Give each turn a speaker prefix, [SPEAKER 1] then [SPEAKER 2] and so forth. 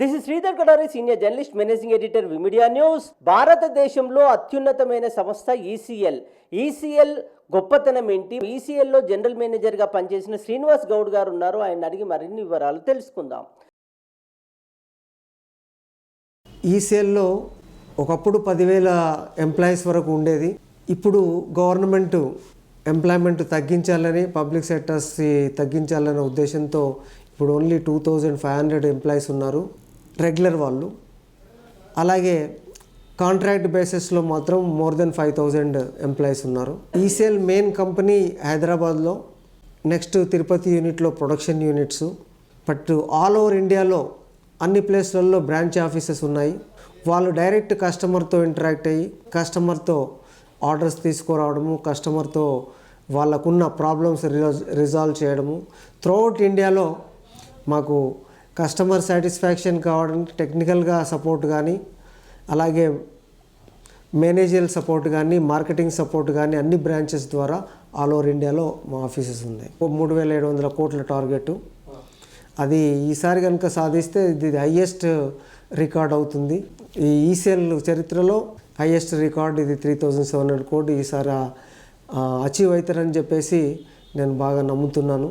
[SPEAKER 1] This is Sridhar Kadari senior journalist managing editor V media news భారతదేశంలో అత్యున్నతమైన సంస్థ ECL ECL గొప్పతనం ఏంటి? ఈసీఎల్లో జనరల్ మేనేజర్గా పనిచేసిన శ్రీనివాస్ గౌడ్ గారు ఉన్నారు. ఆయన అడిగి మరిన్ని వివరాలు తెలుసుకుందాం.
[SPEAKER 2] ఈసీఎల్లో ఒకప్పుడు పదివేల ఎంప్లాయీస్ వరకు ఉండేది. ఇప్పుడు గవర్నమెంట్ ఎంప్లాయ్మెంట్ తగ్గించాలని పబ్లిక్ సెక్టర్స్ తగ్గించాలనే ఉద్దేశంతో ఇప్పుడు only two thousand five hundred employees ఉన్నారు. రెగ్యులర్ వాళ్ళు. అలాగే కాంట్రాక్ట్ బేసిస్లో మాత్రం more than five thousand employees ఉన్నారు. ఈసేల్ మెయిన్ కంపెనీ హైదరాబాద్లో నెక్స్ట్ తిరుపతి యూనిట్లో production units but all over ఇండియాలో అన్ని ప్లేస్లలో బ్రాంచ్ ఆఫీసెస్ ఉన్నాయి. వాళ్ళు డైరెక్ట్ కస్టమర్తో ఇంటరాక్ట్ అయ్యి కస్టమర్తో ఆర్డర్స్ తీసుకురావడము కస్టమర్తో వాళ్ళకున్న ప్రాబ్లమ్స్ రిజాల్వ్ చేయడము. త్రూఅవుట్ ఇండియాలో మాకు కస్టమర్ సాటిస్ఫాక్షన్ కావడానికి టెక్నికల్గా సపోర్ట్ కానీ అలాగే మేనేజర్ సపోర్ట్ కానీ మార్కెటింగ్ సపోర్ట్ కానీ అన్ని బ్రాంచెస్ ద్వారా ఆల్ ఓవర్ ఇండియాలో మా ఆఫీసెస్ ఉన్నాయి. మూడు వేల ఏడు వందల కోట్ల టార్గెట్. అది ఈసారి కనుక సాధిస్తే ఇది హయ్యెస్ట్ రికార్డ్ అవుతుంది. ఈ ఈసీఎల్ చరిత్రలో హయ్యెస్ట్ రికార్డ్ ఇది three thousand seven hundred coat ఈసారి అచీవ్ అవుతారని చెప్పేసి నేను బాగా నమ్ముతున్నాను.